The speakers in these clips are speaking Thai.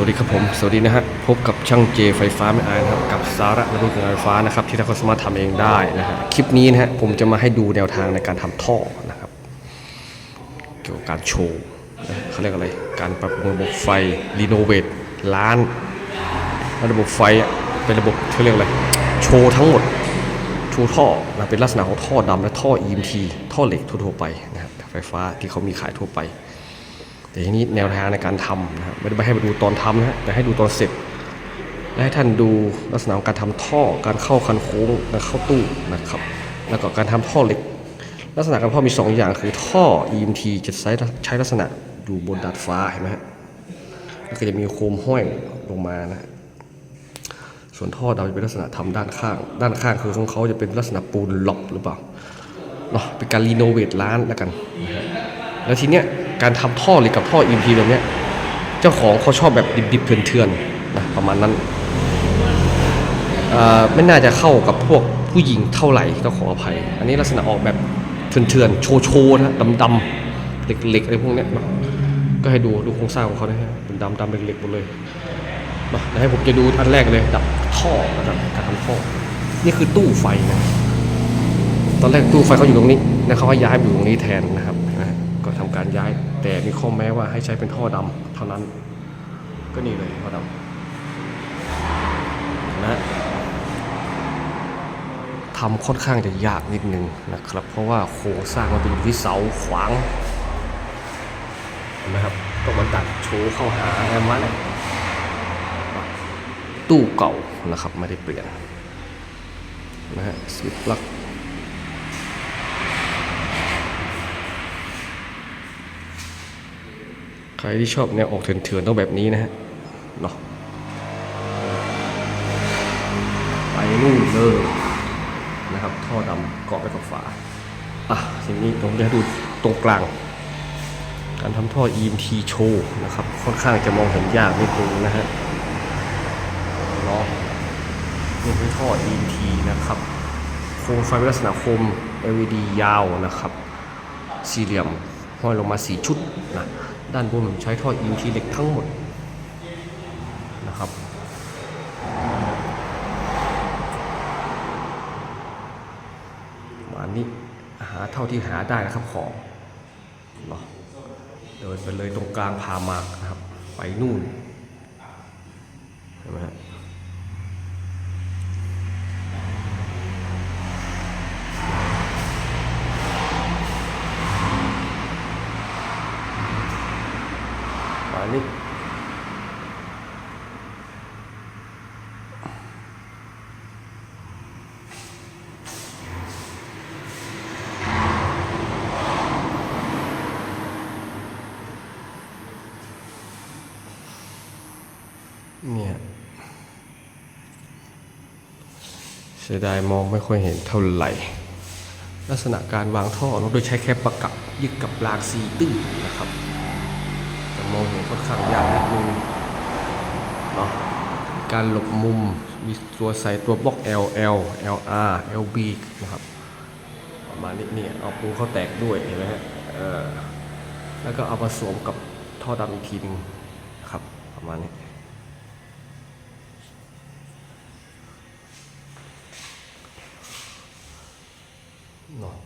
วัสดีครับผม สวัสดีนะฮะ พบกับช่างเจไฟฟ้าไม่อายนะครับ กับสาระระบบไฟฟ้านะครับ ที่เรานสามารถทำเองได้นะฮะ คลิปนี้นะฮะ ผมจะมาให้ดูแนวทางในการทำท่อนะครับ เกี่ยวกับการโชว์เขาเรียกอะไร การปรับปรุงระบบไฟ รีโนเวทร้าน ระบบไฟอะเป็นระบบเขาเรียกอะไร โชว์ทั้งหมด โชว์ท่อนะเป็นลักษณะของท่อดำและท่อ EMT ท่อเหล็กทั่วๆไปนะครับ ไฟฟ้าที่เขามีขายทั่วไป แต่ทีนี้แนวทางในการทำนะครับไม่ได้ไปให้ไปดูตอนทำนะฮะแต่ให้ดูตอนเสร็จและให้ท่านดูลักษณะของการทำท่อการเข้าคันโค้งและเข้าตู้นะครับ แล้วก็การทำท่อเหล็ก ลักษณะการท่อมี 2 อย่างคือท่อ EMT จะใช้ใช้ลักษณะอยู่บนดาดฟ้าเห็นไหมฮะแล้วก็จะมีโคมห้อยลงมานะฮะส่วนท่อดำจะเป็นลักษณะทำด้านข้าง ด้านข้างคือของเขาจะเป็นลักษณะปูนหลบหรือเปล่าเนาะเป็นการรีโนเวทร้านแล้วกันนะฮะแล้วทีเนี้ย การทำท่อเหล็กกับท่อ EMT แบบเนี้ยเจ้าของเขาชอบแบบดิบๆเถื่อนๆนะประมาณนั้นไม่น่าจะเข้ากับพวกผู้หญิงเท่าไหร่ต้องขออภัย อันนี้ลักษณะออกแบบเถื่อนๆโชว์ๆนะดำๆเหล็กๆอะไรพวกเนี้ยเนะก็ให้ดูดูโครงสร้างของเขานะฮะเป็นดำๆเหล็กๆหมดเลยมาให้ผมจะดูอันแรกเลยดับท่อนะครับการทำท่อ นี่คือตู้ไฟนะ ตอนแรกตู้ไฟเขาอยู่ตรงนี้แล้วเขาให้ย้ายไปอยู่ตรงนี้แทนนะครับนะก็ทำการย้าย แต่มีข้อแม้ว่าให้ใช้เป็นท่อดำเท่านั้น ก็นี่เลยท่อดำนะทำค่อนข้างจะยากนิดนึงนะครับ เพราะว่าโครงสร้างมันเป็นอยู่ที่เสาขวางนไหมครับต้องมาดัดโชว์เข้าหาแอมวันตู้เก่านะครับไม่ได้เปลี่ยนนะฮะสวิตช์ปลั๊ก ใครที่ชอบแนวออกเถื่อนๆต้องแบบนี้นะฮะเนาะไปนู่นเลยนะครับ ท่อดำเกาะไปกับฝาอะทีนี้ผมจะให้ดูตรงกลาง การทำท่อ EMT โชว์นะครับ ค่อนข้างจะมองเห็นยากนิดนึงนะฮะเนาะนี่คือท่อ EMT นะครับโคมไฟลักษณะโคม LED ยาวนะครับ สี่เหลี่ยมห้อยลงมา4ชุดนะ ด้านบนใช้ท่อ EMT เล็กทั้งหมดนะครับมานี้หาเท่าที่หาได้นะครับของเนาะเดินไปเลยตรงกลางพามากนะครับ ไปนู่นเห็นไหมฮะประมาณ นี้เนี่ยเสียดายมองไม่ค่อยเห็นเท่าไหร่ ลักษณะการวางท่อเราโดยใช้แค่ประกับยึดกับรางซีตื้นนะครับแต่มองเห็นค่อน ข้างยากนิดนึงเนาะการหลบมุมมีตัวใส่ตัวบล็อก L L L R L B นะครับประมาณนี้เนี่ยเอาปูเข้าแตกด้วยเห็นไหมฮะเออแล้วก็เอามาสวมกับท่อดำอีกทีหนึงครับประมาณนี้ เนาะ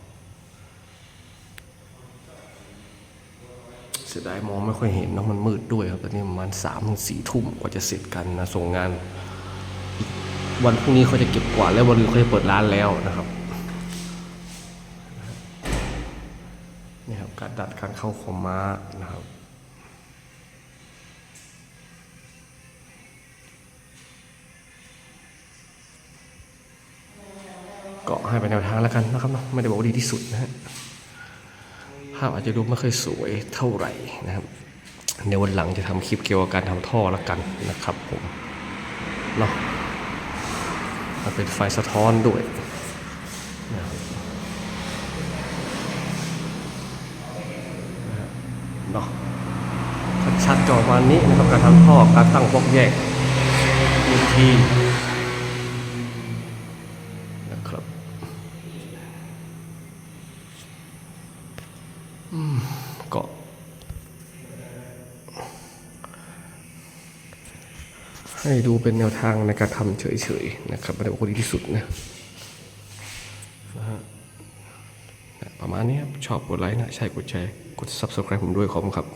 เสียดายมองไม่ค่อยเห็นนะมันมืดด้วยครับตอนนี้ประมาณสามถึงสี่ทุ่มกว่าจะเสร็จกันนะส่งงานอีกวันพรุ่งนี้เขาจะเก็บกวาดแล้ววันอื่นเขาจะเปิดร้านแล้วนะครับนี่ครับการดัดการเข้าคอมมานะครับก็ให้ไปแนวทางแล้วกันนะครับเนาะไม่ได้บอกว่าดีที่สุดนะฮะ ภาพอาจจะดูไม่ค่อยสวยเท่าไหร่นะครับในวันหลังจะทำคลิปเกี่ยวกับการทำท่อแล้วกันนะครับผมเนาะมันเป็นไฟสะท้อนด้วยนะครับเนาะชัดจอประมาณนี้นะครับการทำท่อการตั้งบล็อกแยกอีกที นะครับอืม ก็ให้ดูเป็นแนวทางในการทำเฉยๆนะครับไม่ได้บอกว่าดีที่สุดนะนะฮะประมาณนี้ครับชอบกดไลค์นะ ใช่กดแชร์ กด subscribe ผมด้วยขอบคุณครับ